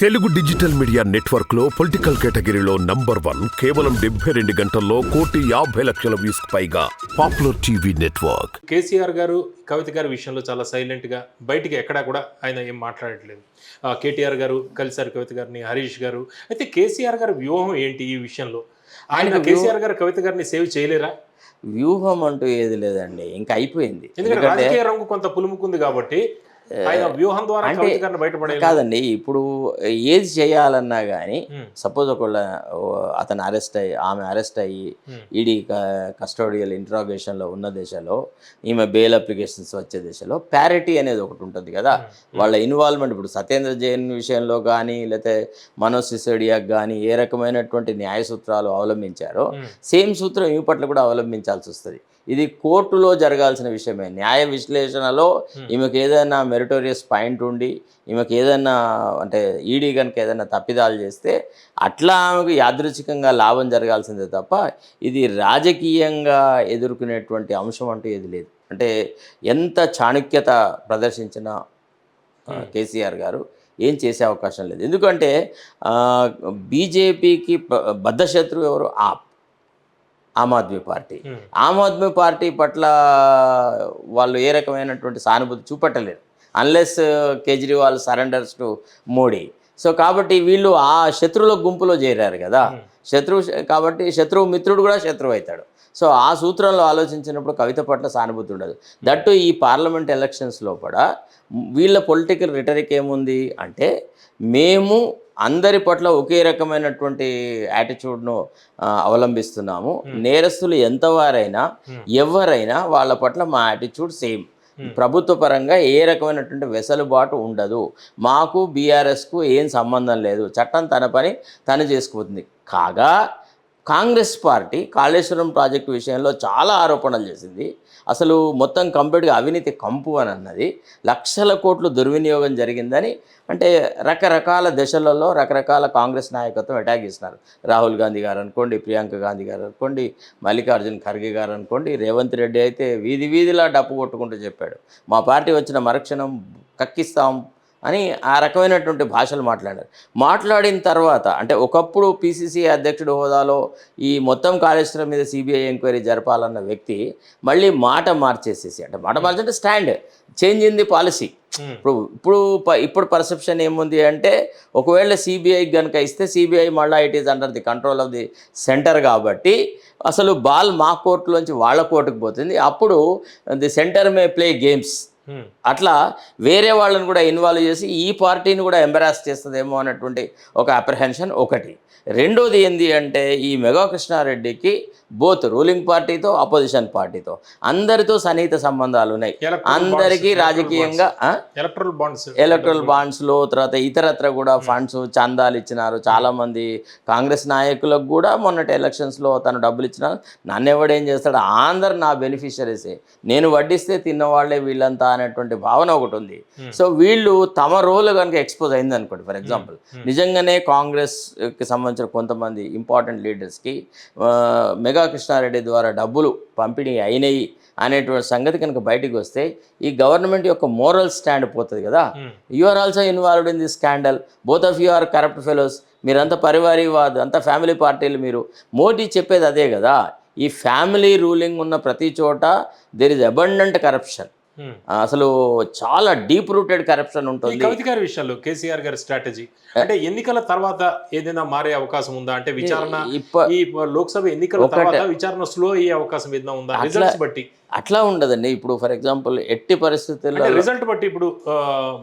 Telugu digital media నెట్వర్క్లో political కేటగిరీలో number one కేవలం డెబ్బై రెండు గంటల్లో కోటి యాభై లక్షల వ్యూస్ పైగా పాపులర్ టీవీ నెట్వర్క్. కేసీఆర్ గారు కవిత గారి విషయంలో చాలా సైలెంట్గా బయటికి ఎక్కడా కూడా ఆయన ఏం మాట్లాడట్లేదు. ఆ, కేటీఆర్ గారు కలిసారు కవిత గారిని హరీష్ గారు. అయితే కేసీఆర్ గారి వ్యూహం ఏంటి ఈ విషయంలో? ఆయన కేసీఆర్ గారు కవిత గారిని సేవ్ చేయలేరా? వ్యూహం అంటూ ఏది లేదండి ఇంకా అయిపోయింది. ఎందుకంటే రాజకీయ రంగు కొంత పులుముకుంది కాబట్టి వ్యూహం ద్వారా అంటే కాదండి ఇప్పుడు ఏది చేయాలన్నా కానీ సపోజ్ ఒకళ్ళ అతను అరెస్ట్ అయ్యి ఆమె అరెస్ట్ అయ్యి ఈడీ కస్టోడియల్ ఇంట్రాగేషన్లో ఉన్న దేశంలో ఈమె బెయిల్ అప్లికేషన్స్ వచ్చే దేశంలో ప్యారిటీ అనేది ఒకటి ఉంటుంది కదా. వాళ్ళ ఇన్వాల్వ్మెంట్ ఇప్పుడు సత్యేంద్ర జైన్ విషయంలో కానీ లేకపోతే మనోజ్ సిసోడియాకి కానీ ఏ రకమైనటువంటి న్యాయ సూత్రాలు అవలంబించారో సేమ్ సూత్రం ఈ పట్ల కూడా అవలంబించాల్సి వస్తుంది. ఇది కోర్టులో జరగాల్సిన విషయమే. న్యాయ విశ్లేషణలో. ఈమెకు ఏదైనా మెరిటోరియస్ పాయింట్ ఉండి ఈమెకు ఏదైనా అంటే ఈడీ కనుక ఏదైనా తప్పిదాలు చేస్తే అట్లా ఆమెకు యాదృచ్ఛికంగా లాభం జరగాల్సిందే తప్ప ఇది రాజకీయంగా ఎదుర్కొనేటువంటి అంశం అంటూ ఏది లేదు. అంటే ఎంత చాణుక్యత ప్రదర్శించిన Hmm. కేసీఆర్ గారు ఏం చేసే అవకాశం లేదు. ఎందుకంటే బీజేపీకి బద్ధశత్రువు ఎవరు? ఆప్ Aam Aadmi party. Um, Aam Aadmi party పట్ల వాళ్ళు ఏ రకమైనటువంటి సానుభూతి చూపట్టలేరు. Unless Kejriwal surrenders to Modi so కాబట్టి వీళ్ళు ఆ శత్రువుల గుంపులో చేరారు కదా ఉమ్, శత్రువు కాబట్టి శత్రువు మిత్రుడు కూడా శత్రువు అవుతాడు సో ఆ సూత్రంలో ఆలోచించినప్పుడు కవిత పట్ల సానుభూతి ఉండదు దట్టు ఈ పార్లమెంట్ ఎలక్షన్స్ లోపల వీళ్ళ పొలిటికల్ రిటరిక్ ఏముంది అంటే మేము అందరి పట్ల ఒకే రకమైనటువంటి యాటిట్యూడ్ను అవలంబిస్తున్నాము Hmm. నేరస్తులు ఎంతవారైనా Hmm. ఎవరైనా వాళ్ళ పట్ల మా యాటిట్యూడ్ సేమ్ Hmm. ప్రభుత్వ పరంగా ఏ రకమైనటువంటి వెసలుబాటు ఉండదు. మాకు బీఆర్ఎస్కు ఏం సంబంధం లేదు. చట్టం తన పని తను చేసుకుపోతుంది కాగా కాంగ్రెస్ పార్టీ కాళేశ్వరం ప్రాజెక్టు విషయంలో చాలా ఆరోపణలు చేసింది. అసలు మొత్తం కంప్లీట్గా అవినీతి కంపు అని అన్నది. లక్షల కోట్లు దుర్వినియోగం జరిగిందని అంటే రకరకాల దశలలో రకరకాల కాంగ్రెస్ నాయకత్వం అటాక్ చేస్తున్నారు. రాహుల్ గాంధీ గారు అనుకోండి ప్రియాంక గాంధీ గారు అనుకోండి మల్లికార్జున్ ఖర్గే గారు అనుకోండి రేవంత్ రెడ్డి అయితే వీధి వీధిలా డప్పు కొట్టుకుంటూ చెప్పాడు. మా పార్టీ వచ్చిన మరుక్షణం కక్కిస్తాం అని ఆ రకమైనటువంటి భాషలు మాట్లాడారు. మాట్లాడిన తర్వాత అంటే ఒకప్పుడు పిసిసి అధ్యక్షుడు హోదాలో ఈ మొత్తం కాళేశ్వరం మీద సిబిఐ ఎంక్వైరీ జరపాలన్న వ్యక్తి మళ్ళీ మాట మార్చేసేసి అంటే మాట మార్చంటే stand change in the policy. ఇప్పుడు ఇప్పుడు ప- ఇప్పుడు పర్సెప్షన్ ఏముంది అంటే ఒకవేళ సిబిఐ కనుక ఇస్తే సిబిఐ మళ్ళీ it is under the control of the centre కాబట్టి అసలు బాల్ మా కోర్టులోంచి వాళ్ళ కోర్టుకు పోతుంది. అప్పుడు the centre may play games. అట్లా వేరే వాళ్ళని కూడా ఇన్వాల్వ్ చేసి ఈ పార్టీని కూడా ఎంబరాస్ చేస్తుందేమో అన్నటువంటి ఒక అప్రహెన్షన్ ఒకటి. రెండోది ఏంది అంటే ఈ మెగా కృష్ణారెడ్డికి బోత్ రూలింగ్ పార్టీతో అపోజిషన్ పార్టీతో అందరితో సన్నిహిత సంబంధాలు ఉన్నాయి. అందరికీ రాజకీయంగా? ఎలక్ట్రల్ బాండ్స్ ఎలక్ట్రల్ బాండ్స్లో తర్వాత ఇతరత్ర కూడా ఫండ్స్ చందాలు ఇచ్చినారు. చాలామంది కాంగ్రెస్ నాయకులకు కూడా మొన్నటి ఎలక్షన్స్లో తను డబ్బులు ఇచ్చినారు. నన్ను ఎవడేం చేస్తాడు? అందరు నా బెనిఫిషరీసే నేను వడ్డిస్తే తిన్నవాళ్ళే వీళ్ళంతా అనేటువంటి భావన ఒకటి ఉంది. Hmm. సో వీళ్ళు తమ రోల్ కనుక ఎక్స్పోజ్ అయింది అనుకోండి. For example Hmm. నిజంగానే కాంగ్రెస్కి సంబంధించిన కొంతమంది ఇంపార్టెంట్ లీడర్స్కి మెగా కృష్ణారెడ్డి ద్వారా డబ్బులు పంపిణీ అయినాయి అనేటువంటి సంగతి కనుక బయటికి వస్తే ఈ గవర్నమెంట్ యొక్క మోరల్ స్టాండ్ పోతుంది కదా. You are also involved in this scandal both of you are corrupt fellows మీరంతా పరివారీవాద్ అంతా ఫ్యామిలీ పార్టీలు మీరు. మోడీ చెప్పేది అదే కదా. ఈ ఫ్యామిలీ రూలింగ్ ఉన్న ప్రతి చోట దెర్ ఇస్ అబండెంట్ కరప్షన్. అసలు చాలా డీప్ రూటెడ్ కరప్షన్ ఉంటుంది. కవిత గారి విషయంలో కేసీఆర్ గారి స్ట్రాటజీ అంటే ఎన్నికల తర్వాత ఏదైనా మారే అవకాశం ఉందా? అంటే విచారణ ఈ లోక్సభ ఎన్నికల. తర్వాత విచారణ స్లో అయ్యే అవకాశం ఏదైనా ఉందా? రిజల్ట్స్ బట్టి. అట్లా ఉండదండి. ఇప్పుడు ఫర్ ఎగ్జాంపుల్ ఎట్టి పరిస్థితుల్లో రిజల్ట్ బట్టి ఇప్పుడు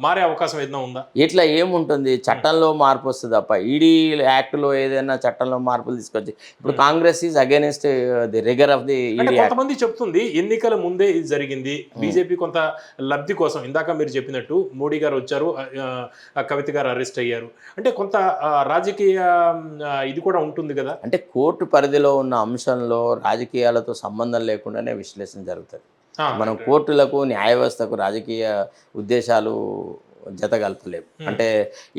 మారే అవకాశం ఏదైనా ఉందా? ఇట్లా ఏముంటుంది? చట్టంలో మార్పు వస్తుంది తప్ప ఈడీ యాక్ట్లో ఏదైనా చట్టంలో మార్పులు తీసుకొచ్చి ఇప్పుడు Congress is against the rigour of the కొంతమంది చెప్తుంది ఎన్నికల ముందే ఇది జరిగింది బీజేపీ కొంత లబ్ధి కోసం ఇందాక మీరు చెప్పినట్టు మోడీ గారు వచ్చారు కవిత గారు అరెస్ట్ అయ్యారు అంటే కొంత రాజకీయ ఇది కూడా ఉంటుంది కదా అంటే కోర్టు పరిధిలో ఉన్న అంశంలో రాజకీయాలతో సంబంధం లేకుండానే విశ్లేషణ జరుగుతుంది మనం. కోర్టులకు న్యాయ వ్యవస్థకు రాజకీయ ఉద్దేశాలు జతగలపలేము అంటే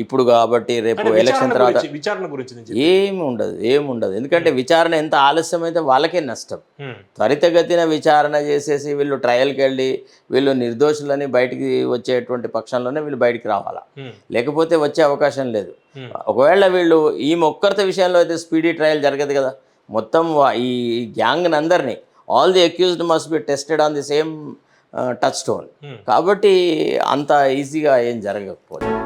ఇప్పుడు కాబట్టి రేపు ఎలక్షన్ తర్వాత విచారణ గురించి ఏమి ఉండదు ఏమి ఉండదు. ఎందుకంటే విచారణ ఎంత ఆలస్యం అయితే వాళ్ళకే నష్టం. త్వరితగతిన విచారణ చేసేసి వీళ్ళు ట్రయల్కి వెళ్ళి వీళ్ళు నిర్దోషులని బయటికి వచ్చేటువంటి పక్షంలోనే వీళ్ళు బయటికి రావాలా. లేకపోతే వచ్చే అవకాశం లేదు. ఒకవేళ వీళ్ళు ఈ ఒక్కరిత విషయంలో అయితే స్పీడీ ట్రయల్ జరగదు కదా. మొత్తం ఈ గ్యాంగ్ అందరినీ all the accused must be tested on the same touchstone Hmm. కాబట్టి అంత ఈజీగా ఏం జరగకపోలేదు